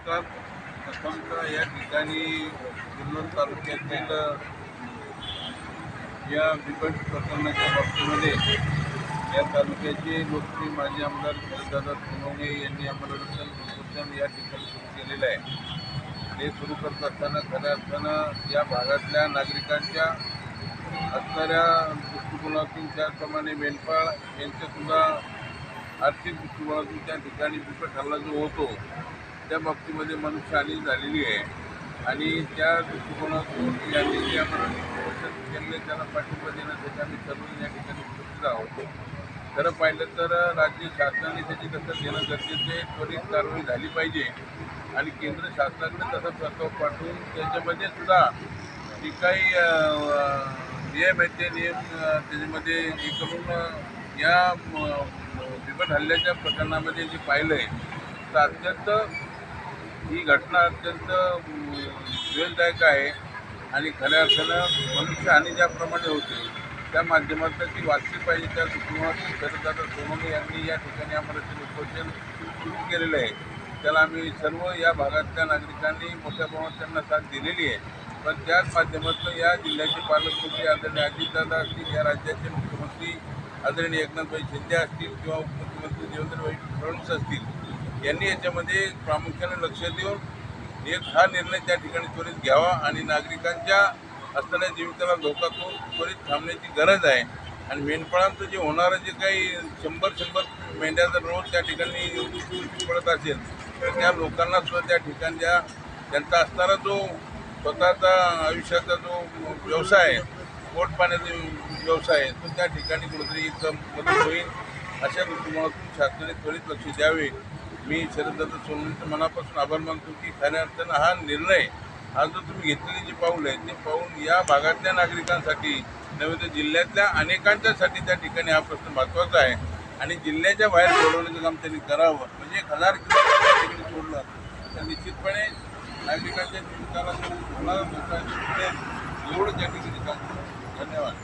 नमस्कार. प्रथमतः या ठिकाणी जुन्नर तालुक्यातील या बिकट प्रकरणाच्या बाबतीमध्ये या तालुक्याचे लोकप्रिय माजी आमदार शरददादा सोनवणे यांनी आम्हाला उपोषण या ठिकाणी सुरू केलेलं आहे. ते सुरू करत असताना खऱ्या अर्थानं या भागातल्या नागरिकांच्या असणाऱ्या दृष्टिकोनातून त्याचप्रमाणे मेंढपाळ यांच्यासुद्धा आर्थिक दृष्टिकोनातून त्या ठिकाणी बिकट हल्ला जो होतो त्या बाबतीमध्ये मनुष्यहानी झालेली आहे. आणि त्या दृष्टिकोनातून यांनी जे आम्हाला केले त्याला पाठिंबा देण्यासाठी आम्ही सर्व या ठिकाणी उपस्थित आहोत. खरं पाहिलं तर राज्य शासनाने त्याची दखल घेणं गरजेचं आहे. त्वरित कारवाई झाली पाहिजे. आणि केंद्र शासनाकडे तसा प्रस्ताव पाठवून त्याच्यामध्ये सुद्धा जी काही नियम आहेत ते नियम त्याच्यामध्ये हे करून या बिबट हल्ल्याच्या प्रकरणामध्ये जे पाहिलं आहे तर अत्यंत ही घटना अत्यंत अं, आहे आणि खऱ्या अर्थानं मनुष्यहानी ज्याप्रमाणे होते त्या माध्यमातून ती वाचली पाहिजे. त्या दृष्टिकोनातून शरददादा सोनवणे यांनी या ठिकाणी आम्हाला ते उपोषण सुरू केलेलं आहे त्याला आम्ही सर्व या भागातल्या नागरिकांनी मोठ्या प्रमाणात त्यांना साथ दिलेली आहे. पण त्याच माध्यमातून या जिल्ह्याचे पालकमंत्री आदरणीय अजितदादा असतील या राज्याचे मुख्यमंत्री आदरणीय एकनाथभाई शिंदे असतील किंवा उपमुख्यमंत्री देवेंद्रभाई फडणवीस असतील यांनी याच्यामध्ये प्रामुख्याने लक्ष देऊन एक हा निर्णय त्या ठिकाणी त्वरित घ्यावा आणि नागरिकांच्या असणाऱ्या जीविताला धोका तो त्वरित थांबण्याची गरज आहे. आणि मेंढपाळांचं जे होणारं जे काही शंभर शंभर मेंढ्या जर रोज त्या ठिकाणी पडत असेल तर त्या लोकांना सुद्धा त्या ठिकाणच्या त्यांचा असणारा जो स्वतःचा आयुष्याचा जो व्यवसाय आहे पोट पाण्याचा व्यवसाय आहे तो त्या ठिकाणी कुठेतरी एकदम मदत होईल अशा दृष्टिकोनातून शासनाने त्वरित लक्ष द्यावे. मी शरदत्त सोनवणेचं मनापासून आभार मानतो की खऱ्या अर्थानं हा निर्णय हा जो तुम्ही घेतलेली जी पाऊल आहे ते पाऊल या भागातल्या नागरिकांसाठी नव्हे तर जिल्ह्यातल्या अनेकांच्यासाठी त्या ठिकाणी हा प्रश्न महत्त्वाचा आहे. आणि जिल्ह्याच्या बाहेर सोडवण्याचं काम त्यांनी करावं म्हणजे एक हजार किलोमीटर सोडलं तर निश्चितपणे नागरिकांच्या जीविताला होणारा धोका एवढं त्या ठिकाणी काम धन्यवाद.